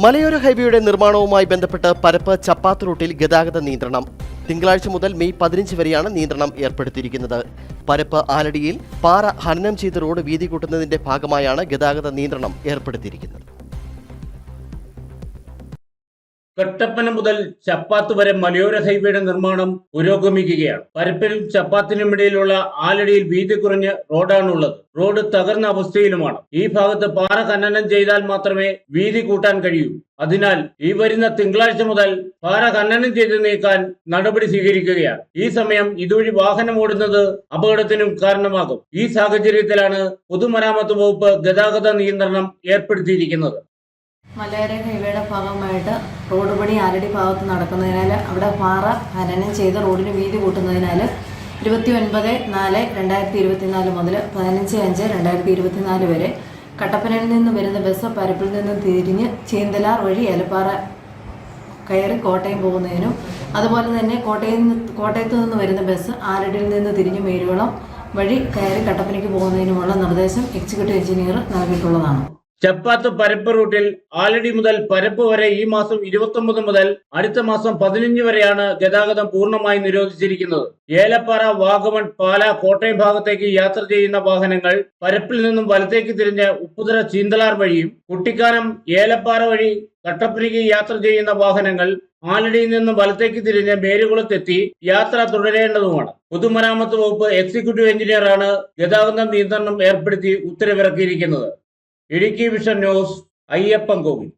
മലയോര ഹൈവേയുടെ നിർമ്മാണവുമായി ബന്ധപ്പെട്ട് പരപ്പ് ചപ്പാത്ത് റൂട്ടിൽ ഗതാഗത നിയന്ത്രണം. തിങ്കളാഴ്ച മുതൽ മെയ് പതിനഞ്ച് വരെയാണ് നിയന്ത്രണം ഏർപ്പെടുത്തിയിരിക്കുന്നത്. പരപ്പ് ആലടിയിൽ പാറ ഹനനം ചെയ്ത് റോഡ് വീതി കൂട്ടുന്നതിന്റെ ഭാഗമായാണ് ഗതാഗത നിയന്ത്രണം ഏർപ്പെടുത്തിയിരിക്കുന്നത്. കട്ടപ്പന മുതൽ ചപ്പാത്ത് വരെ മലയോര ഹൈവേയുടെ നിർമ്മാണം പുരോഗമിക്കുകയാണ്. പരപ്പിലും ചപ്പാത്തിനും ഇടയിലുള്ള ആലടിയിൽ വീതി കുറഞ്ഞ് റോഡാണുള്ളത്. റോഡ് തകർന്ന അവസ്ഥയിലുമാണ്. ഈ ഭാഗത്ത് പാറ ഖനനം ചെയ്താൽ മാത്രമേ വീതി കൂട്ടാൻ കഴിയൂ. അതിനാൽ ഈ വരുന്ന തിങ്കളാഴ്ച മുതൽ പാറ ഖനനം ചെയ്ത് നീക്കാൻ നടപടി സ്വീകരിക്കുകയാണ്. ഈ സമയം ഇതുവഴി വാഹനം ഓടുന്നത് അപകടത്തിനും കാരണമാകും. ഈ സാഹചര്യത്തിലാണ് പൊതുമരാമത്ത് വകുപ്പ് ഗതാഗത നിയന്ത്രണം ഏർപ്പെടുത്തിയിരിക്കുന്നത്. മലയോര ഹൈവേയുടെ ഭാഗമായിട്ട് റോഡ് പണി ആലടി ഭാഗത്ത് നടക്കുന്നതിനാൽ അവിടെ പാറ ഖനനം ചെയ്ത് റോഡിന് വീതി കൂട്ടുന്നതിനാൽ ഇരുപത്തി ഒൻപത് നാല് രണ്ടായിരത്തി ഇരുപത്തിനാല് മുതൽ പതിനഞ്ച് അഞ്ച് രണ്ടായിരത്തി ഇരുപത്തിനാല് വരെ കട്ടപ്പനയിൽ നിന്ന് വരുന്ന ബസ് പരപ്പിൽ നിന്ന് തിരിഞ്ഞ് ചീന്തലാർ വഴി ഏലപ്പാറ കയറി കോട്ടയം പോകുന്നതിനും അതുപോലെ തന്നെ കോട്ടയം കോട്ടയത്ത് നിന്ന് വരുന്ന ബസ് ആലടിയിൽ നിന്ന് തിരിഞ്ഞ് മേരുവളം വഴി കയറി കട്ടപ്പനയ്ക്ക് പോകുന്നതിനുമുള്ള നിർദ്ദേശം എക്സിക്യൂട്ടീവ് എഞ്ചിനീയർ നൽകിയിട്ടുള്ളതാണ്. ചപ്പാത്ത് പരപ്പ് റൂട്ടിൽ ആലടി മുതൽ പരപ്പ് വരെ ഈ മാസം ഇരുപത്തി മുതൽ അടുത്ത മാസം പതിനഞ്ച് വരെയാണ് ഗതാഗതം പൂർണമായി നിരോധിച്ചിരിക്കുന്നത്. ഏലപ്പാറ വാഗമൺ പാല കോട്ടയം ഭാഗത്തേക്ക് യാത്ര ചെയ്യുന്ന വാഹനങ്ങൾ പരപ്പിൽ നിന്നും വലത്തേക്ക് തിരിഞ്ഞ് ഉപ്പുതറ ചീന്തലാർ വഴിയും കുട്ടിക്കാനം ഏലപ്പാറ വഴി കട്ടപ്പനയ്ക്ക് യാത്ര ചെയ്യുന്ന വാഹനങ്ങൾ ആലടിയിൽ നിന്നും വലത്തേക്ക് തിരിഞ്ഞ് മേരുകുളത്തെത്തി യാത്ര തുടരേണ്ടതുമാണ്. പൊതുമരാമത്ത് വകുപ്പ് എക്സിക്യൂട്ടീവ് എഞ്ചിനീയറാണ് ഗതാഗത നിയന്ത്രണം ഏർപ്പെടുത്തി ഉത്തരവിറക്കിയിരിക്കുന്നത്. Idukki vision news Ayyappan Kovil.